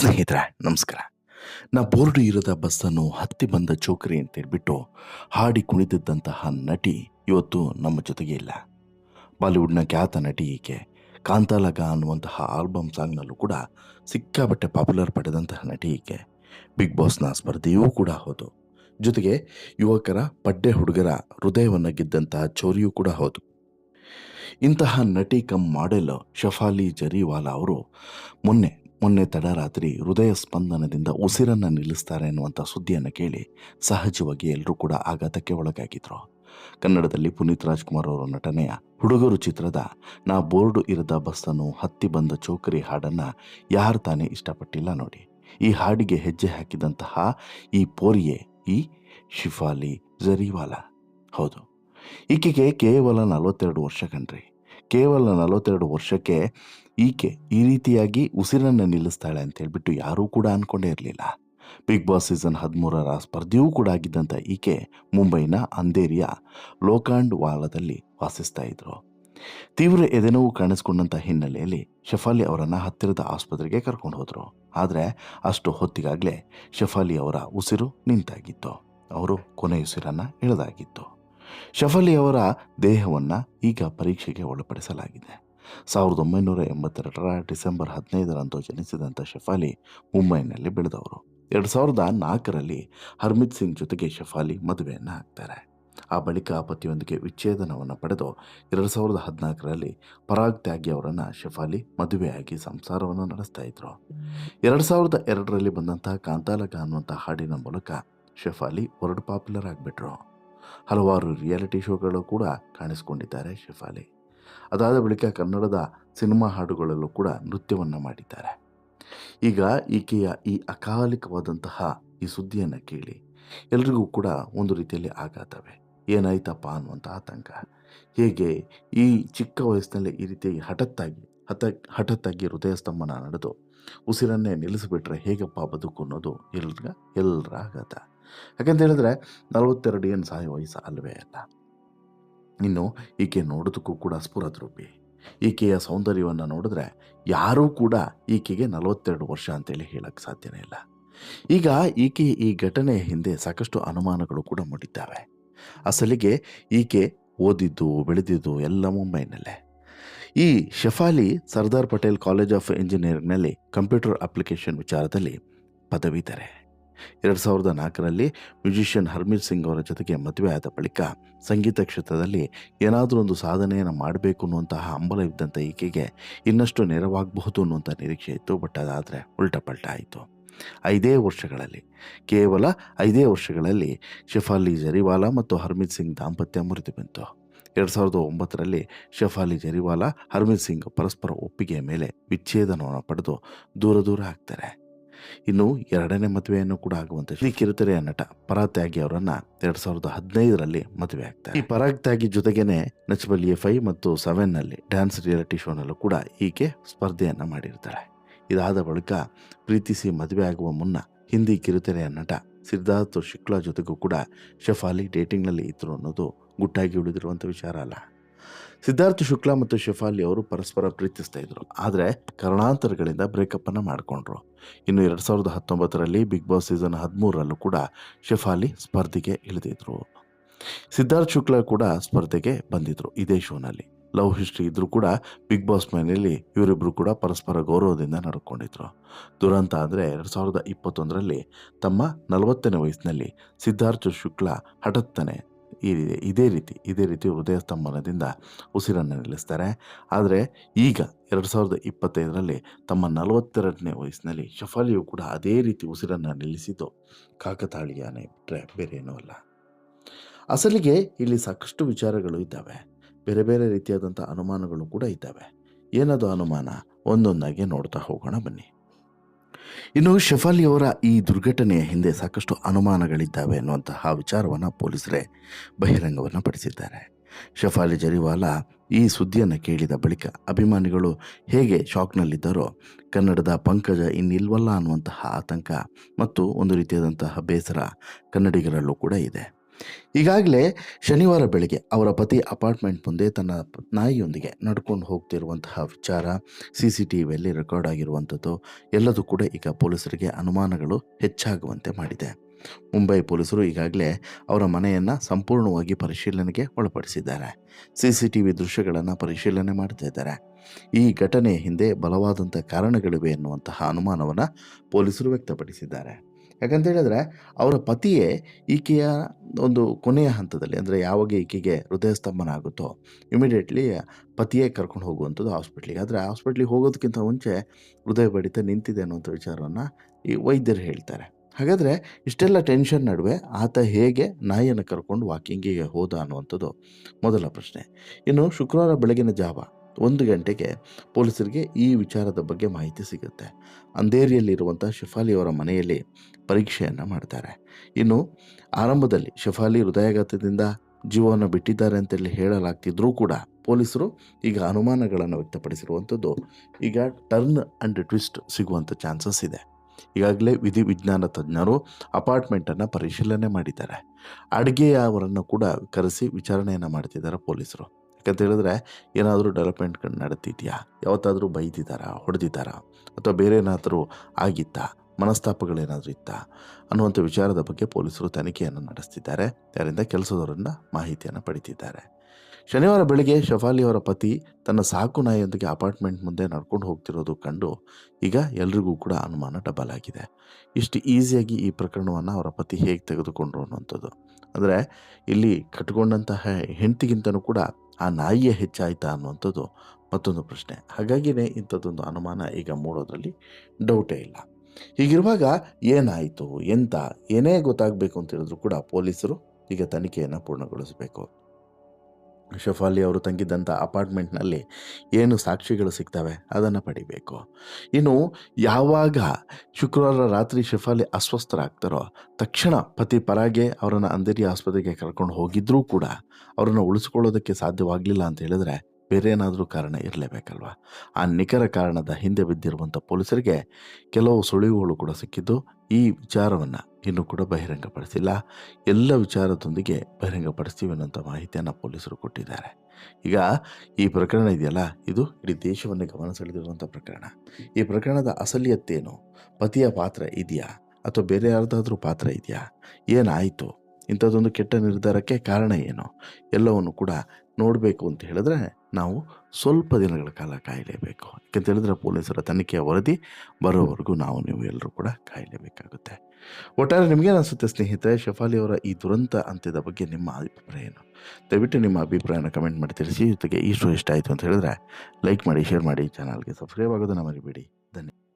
ಸ್ನೇಹಿತರೆ, ನಮಸ್ಕಾರ. ನಾ ಬೋರ್ಡು ಇರದ ಬಸ್ಸನ್ನು ಹತ್ತಿ ಬಂದ ಚೋಕರಿ ಅಂತೇಳ್ಬಿಟ್ಟು ಹಾಡಿ ಕುಣಿತಿದ್ದಂತಹ ನಟಿ ಇವತ್ತು ನಮ್ಮ ಜೊತೆಗೆ ಇಲ್ಲ. ಬಾಲಿವುಡ್ನ ಖ್ಯಾತ ನಟಿ ಈಕೆ ಕಾಂತಾಲಗ ಅನ್ನುವಂತಹ ಆಲ್ಬಮ್ ಸಾಂಗ್ನಲ್ಲೂ ಕೂಡ ಸಿಕ್ಕಾಬಟ್ಟೆ ಪಾಪ್ಯುಲರ್ ಪಡೆದಂತಹ ನಟಿ ಈಕೆ. ಬಿಗ್ ಬಾಸ್ನ ಸ್ಪರ್ಧೆಯೂ ಕೂಡ ಹೌದು. ಜೊತೆಗೆ ಯುವಕರ ಪಡ್ಡೆ ಹುಡುಗರ ಹೃದಯವನ್ನು ಗೆದ್ದಂತಹ ಚೋರಿಯೂ ಕೂಡ ಹೌದು. ಇಂತಹ ನಟಿ ಕಮ್ ಮಾಡೆಲ್ ಶಫಾಲಿ ಜರಿವಾಲಾ ಅವರು ಮೊನ್ನೆ ಮೊನ್ನೆ ತಡರಾತ್ರಿ ಹೃದಯ ಸ್ಪಂದನದಿಂದ ಉಸಿರನ್ನು ನಿಲ್ಲಿಸ್ತಾರೆ ಎನ್ನುವಂಥ ಸುದ್ದಿಯನ್ನು ಕೇಳಿ ಸಹಜವಾಗಿ ಎಲ್ಲರೂ ಕೂಡ ಆಘಾತಕ್ಕೆ ಒಳಗಾಗಿದ್ರು. ಕನ್ನಡದಲ್ಲಿ ಪುನೀತ್ ರಾಜ್ಕುಮಾರ್ ಅವರ ನಟನೆಯ ಹುಡುಗರು ಚಿತ್ರದ ನಾ ಬೋರ್ಡು ಇರದ ಬಸ್ಸನ್ನು ಹತ್ತಿ ಬಂದ ಚೌಕರಿ ಹಾಡನ್ನು ಯಾರು ತಾನೇ ಇಷ್ಟಪಟ್ಟಿಲ್ಲ ನೋಡಿ. ಈ ಹಾಡಿಗೆ ಹೆಜ್ಜೆ ಹಾಕಿದಂತಹ ಈ ಪೋರಿಯೆ, ಈ ಶಿಫಾಲಿ ಜರಿವಾಲ. ಹೌದು. ಈಕೆಗೆ ಕೇವಲ ನಲವತ್ತೆರಡು ವರ್ಷ ಕಣ್ರಿ. ಕೇವಲ ನಲವತ್ತೆರಡು ವರ್ಷಕ್ಕೆ ಈಕೆ ಈ ರೀತಿಯಾಗಿ ಉಸಿರನ್ನು ನಿಲ್ಲಿಸ್ತಾಳೆ ಅಂತ ಹೇಳ್ಬಿಟ್ಟು ಯಾರೂ ಕೂಡ ಅಂದ್ಕೊಂಡೇ ಇರಲಿಲ್ಲ. ಬಿಗ್ ಬಾಸ್ ಸೀಸನ್ ಹದಿಮೂರರ ಸ್ಪರ್ಧೆಯೂ ಕೂಡ ಆಗಿದ್ದಂಥ ಈಕೆ ಮುಂಬೈನ ಅಂಧೇರಿಯ ಲೋಕಾಂಡ್ ವಾಲದಲ್ಲಿ ವಾಸಿಸ್ತಾ ಇದ್ರು. ತೀವ್ರ ಎದೆನೋವು ಕಾಣಿಸ್ಕೊಂಡಂಥ ಹಿನ್ನೆಲೆಯಲ್ಲಿ ಶಫಾಲಿ ಅವರನ್ನು ಹತ್ತಿರದ ಆಸ್ಪತ್ರೆಗೆ ಕರ್ಕೊಂಡು ಹೋದರು. ಆದರೆ ಅಷ್ಟು ಹೊತ್ತಿಗಾಗಲೇ ಶಫಾಲಿ ಅವರ ಉಸಿರು ನಿಂತಾಗಿತ್ತು. ಅವರು ಕೊನೆಯುಸಿರನ್ನು ಇಳಿದಾಗಿತ್ತು. ಶಫಾಲಿ ಅವರ ದೇಹವನ್ನು ಈಗ ಪರೀಕ್ಷೆಗೆ ಒಳಪಡಿಸಲಾಗಿದೆ. ಸಾವಿರದ ಒಂಬೈನೂರ ಎಂಬತ್ತೆರಡರ ಡಿಸೆಂಬರ್ ಹದಿನೈದರಂದು ಜನಿಸಿದಂಥ ಶಫಾಲಿ ಮುಂಬೈನಲ್ಲಿ ಬೆಳೆದವರು. ಎರಡು ಸಾವಿರದ ನಾಲ್ಕರಲ್ಲಿ ಹರ್ಮಿತ್ ಸಿಂಗ್ ಜೊತೆಗೆ ಶಫಾಲಿ ಮದುವೆಯನ್ನು ಹಾಕ್ತಾರೆ. ಆ ಬಳಿಕ ಪತಿಯೊಂದಿಗೆ ವಿಚ್ಛೇದನವನ್ನು ಪಡೆದು ಎರಡು ಸಾವಿರದ ಹದಿನಾಲ್ಕರಲ್ಲಿ ಪರಾಗ್ ತ್ಯಾಗಿ ಅವರನ್ನು ಶಫಾಲಿ ಮದುವೆಯಾಗಿ ಸಂಸಾರವನ್ನು ನಡೆಸ್ತಾ ಇದ್ರು. ಎರಡು ಸಾವಿರದ ಎರಡರಲ್ಲಿ ಬಂದಂತಹ ಕಾಂತಾಲಕ ಅನ್ನುವಂಥ ಹಾಡಿನ ಮೂಲಕ ಶಫಾಲಿ ವರ್ಲ್ಡ್ ಪಾಪ್ಯುಲರ್ ಆಗಿಬಿಟ್ರು. ಹಲವಾರು ರಿಯಾಲಿಟಿ ಶೋಗಳು ಕೂಡ ಕಾಣಿಸಿಕೊಂಡಿದ್ದಾರೆ ಶೆಫಾಲಿ. ಅದಾದ ಬಳಿಕ ಕನ್ನಡದ ಸಿನಿಮಾ ಹಾಡುಗಳಲ್ಲೂ ಕೂಡ ನೃತ್ಯವನ್ನು ಮಾಡಿದ್ದಾರೆ. ಈಗ ಈಕೆಯ ಈ ಅಕಾಲಿಕವಾದಂತಹ ಈ ಸುದ್ದಿಯನ್ನು ಕೇಳಿ ಎಲ್ರಿಗೂ ಕೂಡ ಒಂದು ರೀತಿಯಲ್ಲಿ ಆಘಾತವೇ. ಏನಾಯ್ತಪ್ಪ ಅನ್ನುವಂಥ ಆತಂಕ. ಹೇಗೆ ಈ ಚಿಕ್ಕ ವಯಸ್ಸಿನಲ್ಲಿ ಈ ರೀತಿಯಾಗಿ ಹಠತ್ತಾಗಿ ಹಠ ಹಠತ್ತಾಗಿ ಹೃದಯ ಸ್ತಂಭನ ನಡೆದು ಉಸಿರನ್ನೇ ನಿಲ್ಲಿಸಿಬಿಟ್ರೆ ಹೇಗಪ್ಪ ಬದುಕು ಅನ್ನೋದು ಎಲ್ರ ಎಲ್ಲರ ಆಗತ್ತೆ ಯಾಕಂತ ಹೇಳಿದ್ರೆ ನಲವತ್ತೆರಡು ಏನು ಸಾಯ ವಯಸ್ಸು ಅಲ್ವೇ ಅಲ್ಲ. ಇನ್ನು ಈಕೆ ನೋಡೋದಕ್ಕೂ ಕೂಡ ಸ್ಫುರದ್ರೂಪಿ. ಈಕೆಯ ಸೌಂದರ್ಯವನ್ನು ನೋಡಿದ್ರೆ ಯಾರೂ ಕೂಡ ಈಕೆಗೆ ನಲವತ್ತೆರಡು ವರ್ಷ ಅಂತೇಳಿ ಹೇಳಕ್ಕೆ ಸಾಧ್ಯನೇ ಇಲ್ಲ. ಈಗ ಈಕೆ ಈ ಘಟನೆಯ ಹಿಂದೆ ಸಾಕಷ್ಟು ಅನುಮಾನಗಳು ಕೂಡ ಮೂಡಿದ್ದಾವೆ. ಅಸಲಿಗೆ ಈಕೆ ಓದಿದ್ದು, ಬೆಳೆದಿದ್ದು ಎಲ್ಲ ಮುಂಬೈನಲ್ಲೇ. ಈ ಶಫಾಲಿ ಸರ್ದಾರ್ ಪಟೇಲ್ ಕಾಲೇಜ್ ಆಫ್ ಇಂಜಿನಿಯರಿಂಗ್ನಲ್ಲಿ ಕಂಪ್ಯೂಟರ್ ಅಪ್ಲಿಕೇಶನ್ ವಿಚಾರದಲ್ಲಿ ಪದವೀಧರೆ. ಎರಡು ಸಾವಿರದ ನಾಲ್ಕರಲ್ಲಿ ಮ್ಯೂಸಿಷಿಯನ್ ಹರ್ಮೀತ್ ಸಿಂಗ್ ಅವರ ಜೊತೆಗೆ ಮದುವೆ ಆದ ಬಳಿಕ ಸಂಗೀತ ಕ್ಷೇತ್ರದಲ್ಲಿ ಏನಾದರೂ ಒಂದು ಸಾಧನೆಯನ್ನು ಮಾಡಬೇಕು ಅನ್ನುವಂತಹ ಹಂಬಲ ಇದ್ದಂಥ ಈಕೆಗೆ ಇನ್ನಷ್ಟು ನೆರವಾಗಬಹುದು ಅನ್ನುವಂಥ ನಿರೀಕ್ಷೆ ಇತ್ತು, ಬಟ್ ಅದಾದರೆ ಉಲ್ಟಪಲ್ಟ ಆಯಿತು. ಐದೇ ವರ್ಷಗಳಲ್ಲಿ, ಕೇವಲ ಐದೇ ವರ್ಷಗಳಲ್ಲಿ ಶಿಫಾಲಿ ಜರಿವಾಲಾ ಮತ್ತು ಹರ್ಮಿತ್ ಸಿಂಗ್ ದಾಂಪತ್ಯ ಮುರಿದು ಬಂತು ಎರಡು ಸಾವಿರದ ಒಂಬತ್ತರಲ್ಲಿ ಶಫಾಲಿ ಜರಿವಾಲಾ ಹರ್ಮಿತ್ ಸಿಂಗ್ ಪರಸ್ಪರ ಒಪ್ಪಿಗೆಯ ಮೇಲೆ ವಿಚ್ಛೇದನವನ್ನು ಪಡೆದು ದೂರ ದೂರ ಆಗ್ತಾರೆ. ಇನ್ನು ಎರಡನೇ ಮದುವೆಯನ್ನು ಕೂಡ ಆಗುವಂತೆ ಶ್ರೀ ಕಿರುತೆರೆಯ ನಟ ಪರಾಗ್ ತ್ಯಾಗಿ ಅವರನ್ನ ಎರಡ್ ಸಾವಿರದ ಹದಿನೈದರಲ್ಲಿ ಮದುವೆ ಆಗ್ತಾರೆ. ಈ ಪರಾಗ್ ತ್ಯಾಗಿ ಜೊತೆಗೇನೆ ಎ ಫೈ ಮತ್ತು ಸೆವೆನ್ನಲ್ಲಿ ಡ್ಯಾನ್ಸ್ ರಿಯಾಲಿಟಿ ಶೋನಲ್ಲೂ ಕೂಡ ಈಕೆ ಸ್ಪರ್ಧೆಯನ್ನ ಮಾಡಿರ್ತಾಳೆ. ಇದಾದ ಬಳಿಕ ಪ್ರೀತಿಸಿ ಮದುವೆ ಆಗುವ ಮುನ್ನ ಹಿಂದಿ ಕಿರುತೆರೆಯ ನಟ ಸಿದ್ಧಾರ್ಥ್ ಶುಕ್ಲಾ ಜೊತೆಗೂ ಕೂಡ ಶಫಾಲಿ ಡೇಟಿಂಗ್ನಲ್ಲಿ ಇದ್ರು ಅನ್ನೋದು ಗುಟ್ಟಾಗಿ ಉಳಿದಿರುವಂಥ ವಿಚಾರ ಅಲ್ಲ. ಸಿದ್ಧಾರ್ಥ್ ಶುಕ್ಲಾ ಮತ್ತು ಶೆಫಾಲಿ ಅವರು ಪರಸ್ಪರ ಪ್ರೀತಿಸ್ತಾ ಇದ್ರು. ಆದರೆ ಕಾರಣಾಂತರಗಳಿಂದ ಬ್ರೇಕಪ್ಪನ್ನು ಮಾಡಿಕೊಂಡ್ರು. ಇನ್ನು ಎರಡು ಸಾವಿರದ ಹತ್ತೊಂಬತ್ತರಲ್ಲಿ ಬಿಗ್ ಬಾಸ್ ಸೀಸನ್ ಹದಿಮೂರರಲ್ಲೂ ಕೂಡ ಶೆಫಾಲಿ ಸ್ಪರ್ಧೆಗೆ ಇಳಿದಿದ್ರು. ಸಿದ್ಧಾರ್ಥ್ ಶುಕ್ಲಾ ಕೂಡ ಸ್ಪರ್ಧೆಗೆ ಬಂದಿದ್ರು ಇದೇ ಶೋನಲ್ಲಿ ಲವ್ ಹಿಸ್ಟ್ರಿ ಇದ್ದರೂ ಕೂಡ ಬಿಗ್ ಬಾಸ್ ಮನೆಯಲ್ಲಿ ಇವರಿಬ್ಬರು ಕೂಡ ಪರಸ್ಪರ ಗೌರವದಿಂದ ನಡ್ಕೊಂಡಿದ್ರು. ದುರಂತ ಅಂದರೆ ಎರಡು ಸಾವಿರದ ಇಪ್ಪತ್ತೊಂದರಲ್ಲಿ ತಮ್ಮ ನಲವತ್ತನೇ ವಯಸ್ಸಿನಲ್ಲಿ ಸಿದ್ಧಾರ್ಥ ಶುಕ್ಲಾ ಹಠತ್ತನೆ ಈ ಇದೇ ರೀತಿ ಇದೇ ರೀತಿ ಹೃದಯ ಸ್ತಂಭನದಿಂದ ಉಸಿರನ್ನು ನಿಲ್ಲಿಸ್ತಾರೆ. ಆದರೆ ಈಗ ಎರಡು ಸಾವಿರದ ಇಪ್ಪತ್ತೈದರಲ್ಲಿ ತಮ್ಮ ನಲವತ್ತೆರಡನೇ ವಯಸ್ಸಿನಲ್ಲಿ ಶಫಾಲಿಯು ಕೂಡ ಅದೇ ರೀತಿ ಉಸಿರನ್ನು ನಿಲ್ಲಿಸಿದ್ದು. ಕಾಕತಾಳೀಯನೇ ಬಿಟ್ಟರೆ ಬೇರೆ ಏನೂ ಅಲ್ಲ. ಅಸಲಿಗೆ ಇಲ್ಲಿ ಸಾಕಷ್ಟು ವಿಚಾರಗಳು ಇದ್ದಾವೆ. ಬೇರೆ ಬೇರೆ ರೀತಿಯಾದಂಥ ಅನುಮಾನಗಳು ಕೂಡ ಇದ್ದಾವೆ. ಏನದು ಅನುಮಾನ? ಒಂದೊಂದಾಗಿ ನೋಡ್ತಾ ಹೋಗೋಣ ಬನ್ನಿ. ಇನ್ನು ಶಫಾಲಿ ಅವರ ಈ ದುರ್ಘಟನೆಯ ಹಿಂದೆ ಸಾಕಷ್ಟು ಅನುಮಾನಗಳಿದ್ದಾವೆ ಎನ್ನುವಂತಹ ವಿಚಾರವನ್ನು ಪೊಲೀಸರೇ ಬಹಿರಂಗವನ್ನು ಪಡಿಸಿದ್ದಾರೆ. ಶಫಾಲಿ ಜರಿವಾಲಾ ಈ ಸುದ್ದಿಯನ್ನು ಕೇಳಿದ ಬಳಿಕ ಅಭಿಮಾನಿಗಳು ಹೇಗೆ ಶಾಕ್ನಲ್ಲಿದ್ದರೋ, ಕನ್ನಡದ ಪಂಕಜ ಇನ್ನಿಲ್ವಲ್ಲ ಅನ್ನುವಂತಹ ಆತಂಕ ಮತ್ತು ಒಂದು ರೀತಿಯಾದಂತಹ ಬೇಸರ ಕನ್ನಡಿಗರಲ್ಲೂ ಕೂಡ ಇದೆ. ಈಗಾಗಲೇ ಶನಿವಾರ ಬೆಳಗ್ಗೆ ಅವರ ಪತಿ ಅಪಾರ್ಟ್ಮೆಂಟ್ ಮುಂದೆ ತನ್ನ ನಾಯಿಯೊಂದಿಗೆ ನಡ್ಕೊಂಡು ಹೋಗ್ತಿರುವಂತಹ ವಿಚಾರ ಸಿ ಸಿ ಟಿ ವಿಯಲ್ಲಿ ರೆಕಾರ್ಡ್ ಆಗಿರುವಂಥದ್ದು, ಎಲ್ಲದೂ ಕೂಡ ಈಗ ಪೊಲೀಸರಿಗೆ ಅನುಮಾನಗಳು ಹೆಚ್ಚಾಗುವಂತೆ ಮಾಡಿದೆ. ಮುಂಬೈ ಪೊಲೀಸರು ಈಗಾಗಲೇ ಅವರ ಮನೆಯನ್ನು ಸಂಪೂರ್ಣವಾಗಿ ಪರಿಶೀಲನೆಗೆ ಒಳಪಡಿಸಿದ್ದಾರೆ. ಸಿ ಸಿ ಟಿ ವಿ ದೃಶ್ಯಗಳನ್ನು ಪರಿಶೀಲನೆ ಮಾಡ್ತಾ ಇದ್ದಾರೆ. ಈ ಘಟನೆಯ ಹಿಂದೆ ಬಲವಾದಂಥ ಕಾರಣಗಳಿವೆ ಎನ್ನುವಂತಹ ಅನುಮಾನವನ್ನು ಪೊಲೀಸರು ವ್ಯಕ್ತಪಡಿಸಿದ್ದಾರೆ. ಯಾಕಂತ ಹೇಳಿದ್ರೆ, ಅವರ ಪತಿಯೇ ಈಕೆಯ ಒಂದು ಕೊನೆಯ ಹಂತದಲ್ಲಿ, ಅಂದರೆ ಯಾವಾಗ ಈಕೆಗೆ ಹೃದಯ ಸ್ತಂಭನ ಆಗುತ್ತೋ ಇಮಿಡಿಯೇಟ್ಲಿ ಪತಿಯೇ ಕರ್ಕೊಂಡು ಹೋಗುವಂಥದ್ದು ಹಾಸ್ಪಿಟ್ಲಿಗೆ ಆದರೆ ಹಾಸ್ಪಿಟ್ಲಿಗೆ ಹೋಗೋದಕ್ಕಿಂತ ಮುಂಚೆ ಹೃದಯ ಬಡಿತ ನಿಂತಿದೆ ಅನ್ನುವಂಥ ವಿಚಾರವನ್ನು ಈ ವೈದ್ಯರು ಹೇಳ್ತಾರೆ. ಹಾಗಾದರೆ ಇಷ್ಟೆಲ್ಲ ಟೆನ್ಷನ್ ನಡುವೆ ಆತ ಹೇಗೆ ನಾಯಿಯನ್ನು ಕರ್ಕೊಂಡು ವಾಕಿಂಗಿಗೆ ಹೋದ ಅನ್ನುವಂಥದ್ದು ಮೊದಲ ಪ್ರಶ್ನೆ. ಇನ್ನು ಶುಕ್ರವಾರ ಬೆಳಗಿನ ಜಾವ ಒಂದು ಗಂಟೆಗೆ ಪೊಲೀಸರಿಗೆ ಈ ವಿಚಾರದ ಬಗ್ಗೆ ಮಾಹಿತಿ ಸಿಗುತ್ತೆ. ಅಂಧೇರಿಯಲ್ಲಿರುವಂಥ ಶಫಾಲಿ ಅವರ ಮನೆಯಲ್ಲಿ ಪರೀಕ್ಷೆಯನ್ನು ಮಾಡ್ತಾರೆ. ಇನ್ನು ಆರಂಭದಲ್ಲಿ ಶಫಾಲಿ ಹೃದಯಾಘಾತದಿಂದ ಜೀವವನ್ನು ಬಿಟ್ಟಿದ್ದಾರೆ ಅಂತೇಳಿ ಹೇಳಲಾಗ್ತಿದ್ರೂ ಕೂಡ ಪೊಲೀಸರು ಈಗ ಅನುಮಾನಗಳನ್ನು ವ್ಯಕ್ತಪಡಿಸಿರುವಂಥದ್ದು ಈಗ ಟರ್ನ್ ಆ್ಯಂಡ್ ಟ್ವಿಸ್ಟ್ ಸಿಗುವಂಥ ಚಾನ್ಸಸ್ ಇದೆ. ಈಗಾಗಲೇ ವಿಧಿ ವಿಜ್ಞಾನ ತಜ್ಞರು ಅಪಾರ್ಟ್ಮೆಂಟನ್ನು ಪರಿಶೀಲನೆ ಮಾಡಿದ್ದಾರೆ. ಅಡುಗೆಯವರನ್ನು ಕೂಡ ಕರೆಸಿ ವಿಚಾರಣೆಯನ್ನು ಮಾಡ್ತಿದ್ದಾರೆ ಪೊಲೀಸರು. ಯಾಕಂತ ಹೇಳಿದ್ರೆ ಏನಾದರೂ ಡೆವಲಪ್ಮೆಂಟ್ಗಳು ನಡೆದಿದೆಯಾ ಯಾವತ್ತಾದರೂ ಬೈದಿದ್ದಾರಾ? ಹೊಡೆದಿದ್ದಾರಾ? ಅಥವಾ ಬೇರೆ ಏನಾದರೂ ಆಗಿತ್ತಾ? ಮನಸ್ತಾಪಗಳೇನಾದರೂ ಇತ್ತಾ? ಅನ್ನುವಂಥ ವಿಚಾರದ ಬಗ್ಗೆ ಪೊಲೀಸರು ತನಿಖೆಯನ್ನು ನಡೆಸ್ತಿದ್ದಾರೆ. ಯಾರಿಂದ ಕೆಲಸದವರನ್ನು ಮಾಹಿತಿಯನ್ನು ಪಡಿತಿದ್ದಾರೆ. ಶನಿವಾರ ಬೆಳಗ್ಗೆ ಶಫಾಲಿ ಅವರ ಪತಿ ತನ್ನ ಸಾಕು ನಾಯಿಯೊಂದಿಗೆ ಅಪಾರ್ಟ್ಮೆಂಟ್ ಮುಂದೆ ನಡ್ಕೊಂಡು ಹೋಗ್ತಿರೋದು ಕಂಡು ಈಗ ಎಲ್ರಿಗೂ ಕೂಡ ಅನುಮಾನ ಡಬಲ್ ಆಗಿದೆ ಇಷ್ಟು ಈಸಿಯಾಗಿ ಈ ಪ್ರಕರಣವನ್ನು ಅವರ ಪತಿ ಹೇಗೆ ತೆಗೆದುಕೊಂಡ್ರು ಅನ್ನುವಂಥದ್ದು. ಅಂದರೆ ಇಲ್ಲಿ ಕಟ್ಕೊಂಡಂತಹ ಹೆಂಡತಿಗಿಂತನೂ ಕೂಡ ಆ ನಾಯಿಯೇ ಹೆಚ್ಚಾಯಿತಾ ಅನ್ನುವಂಥದ್ದು ಮತ್ತೊಂದು ಪ್ರಶ್ನೆ. ಹಾಗಾಗಿಯೇ ಇಂಥದ್ದೊಂದು ಅನುಮಾನ ಈಗ ಮೂಡೋದ್ರಲ್ಲಿ ಡೌಟೇ ಇಲ್ಲ. ಹೀಗಿರುವಾಗ ಏನಾಯಿತು? ಎಂತ? ಏನೇ ಗೊತ್ತಾಗಬೇಕು ಅಂತ ಹೇಳಿದ್ರು ಕೂಡ ಪೊಲೀಸರು ಈಗ ತನಿಖೆಯನ್ನು ಪೂರ್ಣಗೊಳಿಸಬೇಕು. ಶಫಾಲಿ ಅವರು ತಂಗಿದ್ದಂಥ ಅಪಾರ್ಟ್ಮೆಂಟ್ನಲ್ಲಿ ಏನು ಸಾಕ್ಷಿಗಳು ಸಿಗ್ತವೆ ಅದನ್ನು ಪಡಿಬೇಕು. ಇನ್ನು ಯಾವಾಗ ಶುಕ್ರವಾರ ರಾತ್ರಿ ಶಫಾಲಿ ಅಸ್ವಸ್ಥರಾಗ್ತಾರೋ ತಕ್ಷಣ ಪತಿ ಪರಾಗೆ ಅವರನ್ನು ಅಂಧೇರಿ ಆಸ್ಪತ್ರೆಗೆ ಕರ್ಕೊಂಡು ಹೋಗಿದ್ರೂ ಕೂಡ ಅವರನ್ನು ಉಳಿಸ್ಕೊಳ್ಳೋದಕ್ಕೆ ಸಾಧ್ಯವಾಗಲಿಲ್ಲ ಅಂತ ಹೇಳಿದ್ರೆ ಬೇರೆ ಏನಾದರೂ ಕಾರಣ ಇರಲೇಬೇಕಲ್ವ? ಆ ನಿಖರ ಕಾರಣದ ಹಿಂದೆ ಬಿದ್ದಿರುವಂಥ ಪೊಲೀಸರಿಗೆ ಕೆಲವು ಸುಳಿವುಗಳು ಕೂಡ ಸಿಕ್ಕಿದ್ದು ಈ ವಿಚಾರವನ್ನು ಇನ್ನೂ ಕೂಡ ಬಹಿರಂಗಪಡಿಸಿಲ್ಲ. ಎಲ್ಲ ವಿಚಾರದೊಂದಿಗೆ ಬಹಿರಂಗಪಡಿಸ್ತೀವಿ ಅನ್ನೋಂಥ ಮಾಹಿತಿಯನ್ನು ಪೊಲೀಸರು ಕೊಟ್ಟಿದ್ದಾರೆ. ಈಗ ಈ ಪ್ರಕರಣ ಇದೆಯಲ್ಲ? ಇದು ಇಡೀ ದೇಶವನ್ನೇ ಗಮನ ಸೆಳೆದಿರುವಂಥ ಪ್ರಕರಣ. ಈ ಪ್ರಕರಣದ ಅಸಲಿಯತ್ತೇನು? ಪತಿಯ ಪಾತ್ರ ಇದೆಯಾ? ಅಥವಾ ಬೇರೆ ಯಾರ್ದಾದ್ರೂ ಪಾತ್ರ ಇದೆಯಾ? ಏನಾಯಿತು? ಇಂಥದ್ದೊಂದು ಕೆಟ್ಟ ನಿರ್ಧಾರಕ್ಕೆ ಕಾರಣ ಏನು? ಎಲ್ಲವನ್ನು ಕೂಡ ನೋಡಬೇಕು ಅಂತ ಹೇಳಿದ್ರೆ ನಾವು ಸ್ವಲ್ಪ ದಿನಗಳ ಕಾಲ ಕಾಯಲೇಬೇಕು. ಯಾಕಂತ ಹೇಳಿದ್ರೆ ಪೊಲೀಸರ ತನಿಖೆಯ ವರದಿ ಬರೋವರೆಗೂ ನಾವು ನೀವು ಎಲ್ಲರೂ ಕೂಡ ಕಾಯಲೇಬೇಕಾಗುತ್ತೆ. ಒಟ್ಟಾರೆ ನಿಮಗೇನಿಸುತ್ತೆ ಸ್ನೇಹಿತರೆ, ಶಫಾಲಿ ಅವರ ಈ ದುರಂತ ಅಂತ್ಯದ ಬಗ್ಗೆ ನಿಮ್ಮ ಅಭಿಪ್ರಾಯ ಏನು? ದಯವಿಟ್ಟು ನಿಮ್ಮ ಅಭಿಪ್ರಾಯನ ಕಮೆಂಟ್ ಮಾಡಿ ತಿಳಿಸಿ. ಜೊತೆಗೆ ಈ ಇಷ್ಟ ಆಯಿತು ಅಂತ ಹೇಳಿದ್ರೆ ಲೈಕ್ ಮಾಡಿ, ಶೇರ್ ಮಾಡಿ, ಚಾನಲ್ಗೆ ಸಬ್ಸ್ಕ್ರೈಬ್ ಆಗೋದನ್ನು ಮರಿಬೇಡಿ. ಧನ್ಯವಾದ